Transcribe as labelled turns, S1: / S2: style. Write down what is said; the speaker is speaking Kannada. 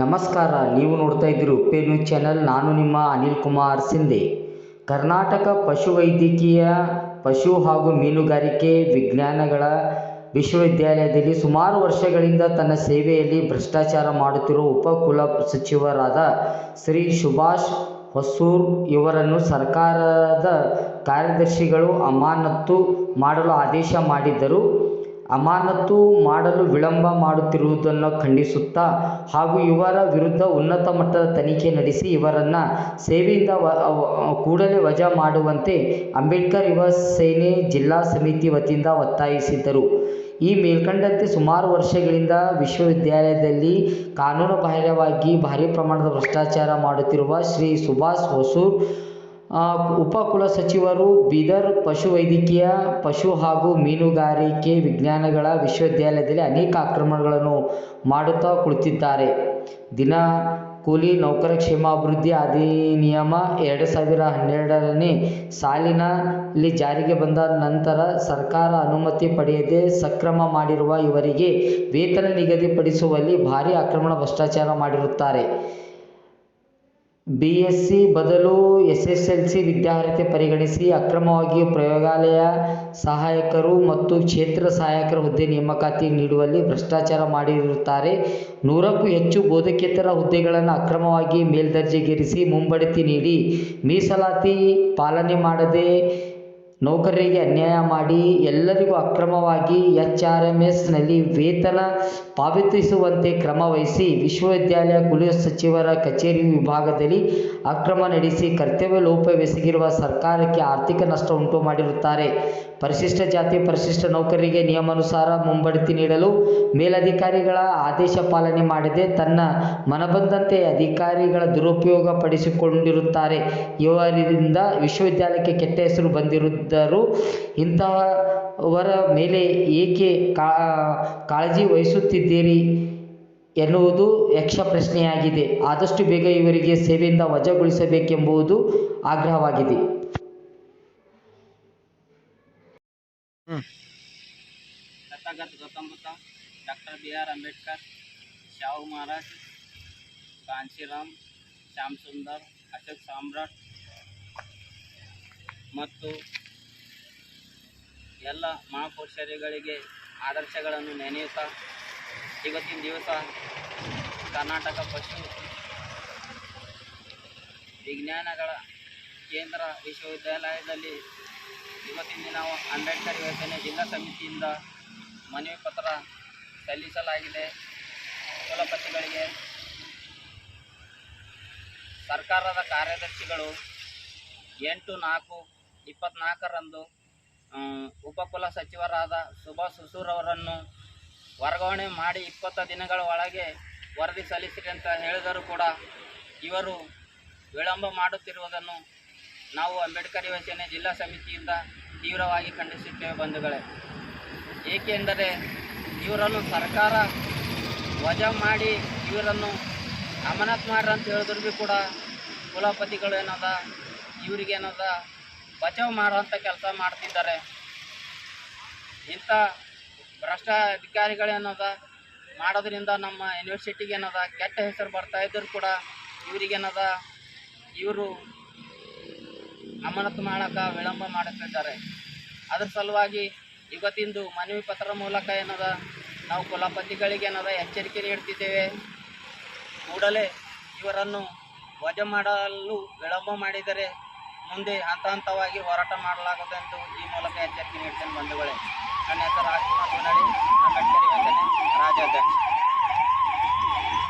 S1: ನಮಸ್ಕಾರ, ನೀವು ನೋಡ್ತಾ ಇದ್ದೀರಿ ಉಪ್ಪೇ ನ್ಯೂಸ್ ಚಾನಲ್. ನಾನು ನಿಮ್ಮ ಅನಿಲ್ ಕುಮಾರ್ ಸಿಂಧೆ. ಕರ್ನಾಟಕ ಪಶುವೈದ್ಯಕೀಯ ಪಶು ಹಾಗೂ ಮೀನುಗಾರಿಕೆ ವಿಜ್ಞಾನಗಳ ವಿಶ್ವವಿದ್ಯಾಲಯದಲ್ಲಿ ಸುಮಾರು ವರ್ಷಗಳಿಂದ ತನ್ನ ಸೇವೆಯಲ್ಲಿ ಭ್ರಷ್ಟಾಚಾರ ಮಾಡುತ್ತಿರುವ ಉಪಕುಲ ಸಚಿವರಾದ ಶ್ರೀ ಸುಭಾಷ್ ಹೊಸೂರ್. ಇವರನ್ನು ಸರ್ಕಾರದ ಕಾರ್ಯದರ್ಶಿಗಳು ಅಮಾನತ್ತು ಮಾಡಲು ಆದೇಶ ಮಾಡಿದ್ದರು. ಅಮಾನತು ಮಾಡಲು ವಿಳಂಬ ಮಾಡುತ್ತಿರುವುದನ್ನು ಖಂಡಿಸುತ್ತಾ ಹಾಗೂ ಇವರ ವಿರುದ್ಧ ಉನ್ನತ ಮಟ್ಟದ ತನಿಖೆ ನಡೆಸಿ ಇವರನ್ನು ಸೇವೆಯಿಂದ ಕೂಡಲೇ ವಜಾ ಮಾಡುವಂತೆ ಅಂಬೇಡ್ಕರ್ ಯುವ ಸೇನೆ ಜಿಲ್ಲಾ ಸಮಿತಿ ವತಿಯಿಂದ ಒತ್ತಾಯಿಸಿದ್ದರು. ಈ ಮೇಲ್ಕಂಡಂತೆ ಸುಮಾರು ವರ್ಷಗಳಿಂದ ವಿಶ್ವವಿದ್ಯಾಲಯದಲ್ಲಿ ಕಾನೂನುಬಾಹಿರವಾಗಿ ಭಾರಿ ಪ್ರಮಾಣದ ಭ್ರಷ್ಟಾಚಾರ ಮಾಡುತ್ತಿರುವ ಶ್ರೀ ಸುಭಾಷ್ ಹೊಸೂರ್ ಉಪ ಕುಲಸಚಿವರು ಬೀದರ್ ಪಶುವೈದ್ಯಕೀಯ, ಪಶು ಹಾಗೂ ಮೀನುಗಾರಿಕೆ ವಿಜ್ಞಾನಗಳ ವಿಶ್ವವಿದ್ಯಾಲಯದಲ್ಲಿ ಅನೇಕ ಆಕ್ರಮಣಗಳನ್ನು ಮಾಡುತ್ತಾ ಕುಳಿತಿದ್ದಾರೆ. ದಿನ ಕೂಲಿ, ನೌಕರ ಕ್ಷೇಮಾಭಿವೃದ್ಧಿ ಅಧಿನಿಯಮ ಎರಡು ಸಾವಿರ ಹನ್ನೆರಡನೇ ಸಾಲಿನಲ್ಲಿ ಜಾರಿಗೆ ಬಂದ ನಂತರ ಸರ್ಕಾರ ಅನುಮತಿ ಪಡೆಯದೆ ಸಕ್ರಮ ಮಾಡಿರುವ ಇವರಿಗೆ ವೇತನ ನಿಗದಿಪಡಿಸುವಲ್ಲಿ ಭಾರಿ ಆಕ್ರಮಣ ಭ್ರಷ್ಟಾಚಾರ ಮಾಡಿರುತ್ತಾರೆ. ಬಿ ಎಸ್ ಸಿ ಬದಲು ಎಸ್ ಎಸ್ ಎಲ್ ಸಿ ವಿದ್ಯಾರ್ಹತೆ ಪರಿಗಣಿಸಿ ಅಕ್ರಮವಾಗಿ ಪ್ರಯೋಗಾಲಯ ಸಹಾಯಕರು ಮತ್ತು ಕ್ಷೇತ್ರ ಸಹಾಯಕರ ಹುದ್ದೆ ನೇಮಕಾತಿ ನೀಡುವಲ್ಲಿ ಭ್ರಷ್ಟಾಚಾರ ಮಾಡಿರುತ್ತಾರೆ. ನೂರಕ್ಕೂ ಹೆಚ್ಚು ಬೋಧಕೇತರ ಹುದ್ದೆಗಳನ್ನು ಅಕ್ರಮವಾಗಿ ಮೇಲ್ದರ್ಜೆಗೇರಿಸಿ ಮುಂಬಡ್ತಿ ನೀಡಿ ಮೀಸಲಾತಿ ಪಾಲನೆ ಮಾಡದೆ ನೌಕರರಿಗೆ ಅನ್ಯಾಯ ಮಾಡಿ ಎಲ್ಲರಿಗೂ ಅಕ್ರಮವಾಗಿ ಎಚ್ ಆರ್ ಎಂ ಎಸ್ನಲ್ಲಿ ವೇತನ ಪಾವತಿಸುವಂತೆ ಕ್ರಮ ವಹಿಸಿ ವಿಶ್ವವಿದ್ಯಾಲಯ ಕುಲಸಚಿವರ ಕಚೇರಿ ವಿಭಾಗದಲ್ಲಿ ಅಕ್ರಮ ನಡೆಸಿ ಕರ್ತವ್ಯ ಲೋಪವೆಸಗಿರುವ ಸರ್ಕಾರಕ್ಕೆ ಆರ್ಥಿಕ ನಷ್ಟ ಉಂಟು ಮಾಡಿರುತ್ತಾರೆ. ಪರಿಶಿಷ್ಟ ಜಾತಿ, ಪರಿಶಿಷ್ಟ ನೌಕರರಿಗೆ ನಿಯಮಾನುಸಾರ ಮುಂಬಡ್ತಿ ನೀಡಲು ಮೇಲಧಿಕಾರಿಗಳ ಆದೇಶ ಪಾಲನೆ ಮಾಡದೆ. ತನ್ನ ಮನಬಂದಂತೆ ಅಧಿಕಾರಿಗಳ ದುರುಪಯೋಗ ಪಡಿಸಿಕೊಂಡಿರುತ್ತಾರೆ. ಇವರಿಂದ ವಿಶ್ವವಿದ್ಯಾಲಯಕ್ಕೆ ಕೆಟ್ಟ ಹೆಸರು ಬಂದಿರುದ್ದರು ಇಂತಹವರ ಮೇಲೆ ಏಕೆ ಕಾ, ಕಾಳಜಿ ವಹಿಸುತ್ತಿದ್ದೀರಿ ಎನ್ನುವುದು ಯಕ್ಷ ಪ್ರಶ್ನೆಯಾಗಿದೆ. ಆದಷ್ಟು ಬೇಗ ಇವರಿಗೆ ಸೇವೆಯಿಂದ ವಜಾಗೊಳಿಸಬೇಕೆಂಬುದು ಆಗ್ರಹವಾಗಿದೆ.
S2: ಕಥಾಗತ Gautam Buddha doctor B R Ambedkar, Shahu Maharaj Kanshiram Shyam Sundar, Ashok Samrat ಮತ್ತು ಎಲ್ಲ ಮಹಾಪುರುಷರಿಗಳಿಗೆ ಆದರ್ಶಗಳನ್ನು ನೆನೆಯುತ್ತಾ ಇವತ್ತಿನ ದಿವಸ ಕರ್ನಾಟಕ ಪಶು ವಿಜ್ಞಾನಗಳ ಕೇಂದ್ರ ವಿಶ್ವವಿದ್ಯಾಲಯದಲ್ಲಿ ಇವತ್ತಿನ ದಿನ ಅಂಬೇಡ್ಕರ್ ಯೋಜನೆ ಜಿಲ್ಲಾ ಸಮಿತಿಯಿಂದ ಮನವಿ ಪತ್ರ ಸಲ್ಲಿಸಲಾಗಿದೆ. ಕುಲಪತಿಗಳಿಗೆ ಸರ್ಕಾರದ ಕಾರ್ಯದರ್ಶಿಗಳು ಎಂಟು ನಾಲ್ಕು ಇಪ್ಪತ್ನಾಲ್ಕರಂದು ಉಪಕುಲ ಸಚಿವರಾದ ಸುಭಾಷ್ ಹುಸೂರ್ ಅವರನ್ನು ವರ್ಗಾವಣೆ ಮಾಡಿ ಇಪ್ಪತ್ತು ದಿನಗಳ ಒಳಗೆ ವರದಿ ಸಲ್ಲಿಸಿರಿ ಅಂತ ಹೇಳಿದರೂ ಕೂಡ ಇವರು ವಿಳಂಬ ಮಾಡುತ್ತಿರುವುದನ್ನು ನಾವು ಅಂಬೇಡ್ಕರ್ ಯೋಜನೆ ಜಿಲ್ಲಾ ಸಮಿತಿಯಿಂದ ತೀವ್ರವಾಗಿ ಖಂಡಿಸುತ್ತೇವೆ ಬಂಧುಗಳೇ. ಏಕೆಂದರೆ ಇವರನ್ನು ಸರ್ಕಾರ ವಜಾ ಮಾಡಿ ಇವರನ್ನು ಅಮಾನತ್ ಮಾಡ್ರಿ ಅಂತ ಹೇಳಿದ್ರು ಭೀ ಕೂಡ ಕುಲಪತಿಗಳು ಏನದ ಇವರಿಗೇನದ ಬಚಾವ್ ಮಾಡುವಂಥ ಕೆಲಸ ಮಾಡ್ತಿದ್ದಾರೆ. ಇಂಥ ಭ್ರಷ್ಟ ಅಧಿಕಾರಿಗಳೇನದ ಮಾಡೋದ್ರಿಂದ ನಮ್ಮ ಯೂನಿವರ್ಸಿಟಿಗೆ ಏನದ ಕೆಟ್ಟ ಹೆಸರು ಬರ್ತಾ ಇದ್ದರೂ ಕೂಡ ಇವರಿಗೇನದ ಇವರು ಅಮಾನತು ಮಾಡೋಕೆ ವಿಳಂಬ ಮಾಡುತ್ತಿದ್ದಾರೆ ಅದ್ರ ಸಲುವಾಗಿ ಇವತ್ತಿಂದು ಮನವಿ ಪತ್ರ ಮೂಲಕ ಏನದ ನಾವು ಕುಲಪತಿಗಳಿಗೆ ಏನದ ಎಚ್ಚರಿಕೆ ನೀಡ್ತಿದ್ದೇವೆ. ಕೂಡಲೇ ಇವರನ್ನು ವಜಾ ಮಾಡಲು ವಿಳಂಬ ಮಾಡಿದರೆ ಮುಂದೆ ಹಂತ ಹಂತವಾಗಿ ಹೋರಾಟ ಮಾಡಲಾಗುತ್ತೆಂದು ಈ ಮೂಲಕ ಎಚ್ಚರಿಕೆ ನೀಡ್ತೇನೆ ಬಂಧುಗಳೇ. ನನ್ನ ಹೆಸರು ರಾಜ್ಕುಮಾರ್ ಅಂಬೇಡ್ಕರ್ ಯೋಜನೆ ರಾಜ್ಯಾಧ್ಯಕ್ಷ.